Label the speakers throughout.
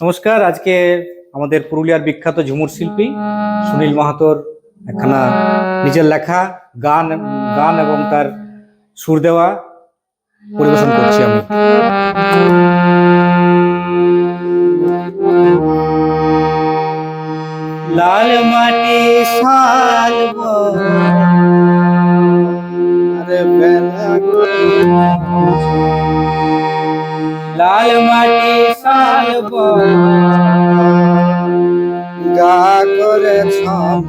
Speaker 1: নমস্কার, আজকে আমাদের পুরুলিয়ার বিখ্যাত ঝুমুর শিল্পী সুনীল মাহাতোর একখানা নিজের লেখা, গান গান এবং তার সুর দেওয়া পরিবেশন করছি আমি। লাল মাটি বেলা লাল মাটি শাল গা করে ছম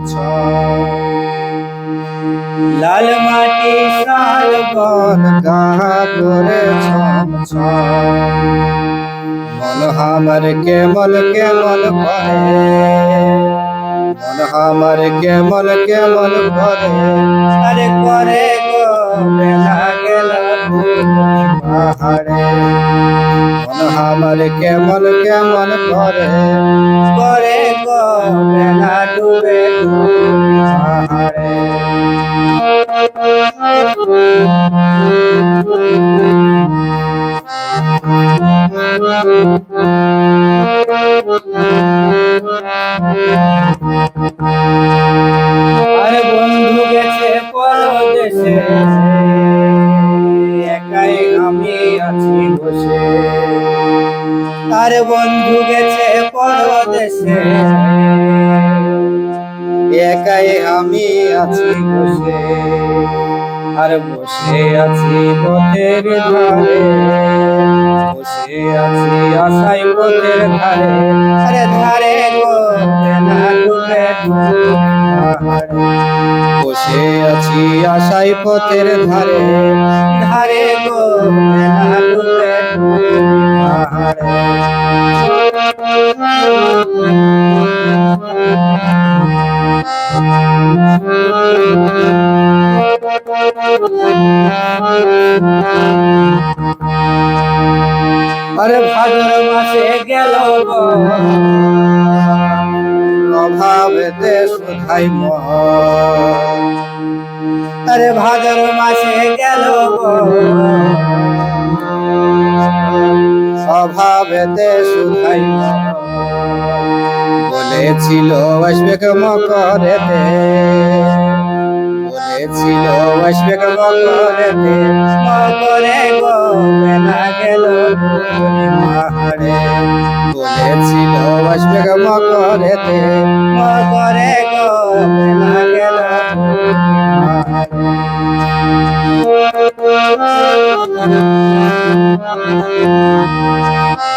Speaker 1: লাল মাটি বন গা করে ছম মন হামার কেমন কেমন করে। মন হামার কেমন কেমন করে। আরে করে গো বেলা গেল। পাহাড়ে কেমন কেমন করে? করে গো বেলা ডুবে পাহাড়ে আরে বন্ধু গেছে পরদেশে। একাই আমি আছি বসে। আর বসে আছি পথের ধারে। বসে আছি আশাই পথের ধারে। আরে ধারে বসে আছি আশাই পথের ধারে। ধারে গো বেলা আরে ভাদর মাসে গেল অভাবেতে সুধাই আরে ভাদর সুধাই মহ বলেছিল আসবে মকরেতে। বলেছিল আসবে মকরেতে। মকরে গো বেলা গেল পাহাড়ে বলেছিল আসবে মকরেতে। মকরে গো বেলা গেল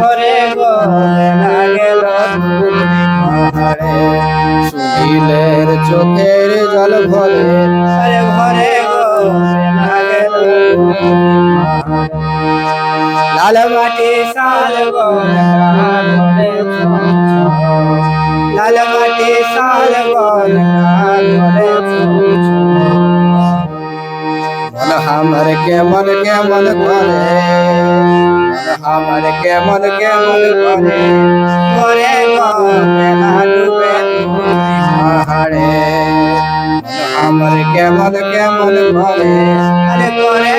Speaker 1: ভরে গলে না গেল সুনীলের চোখের জল ভরে। আরে ভরে গলে না গেল লাল মাটি শাল গলে লাল মাটি শাল গলে হামার কেমন কেমন করে? হামার কেমন কেমন করে? করে ডুবে হামার কেমন কেমন করে? আরে করে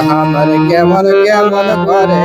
Speaker 1: হামার কেমন কেমন করে?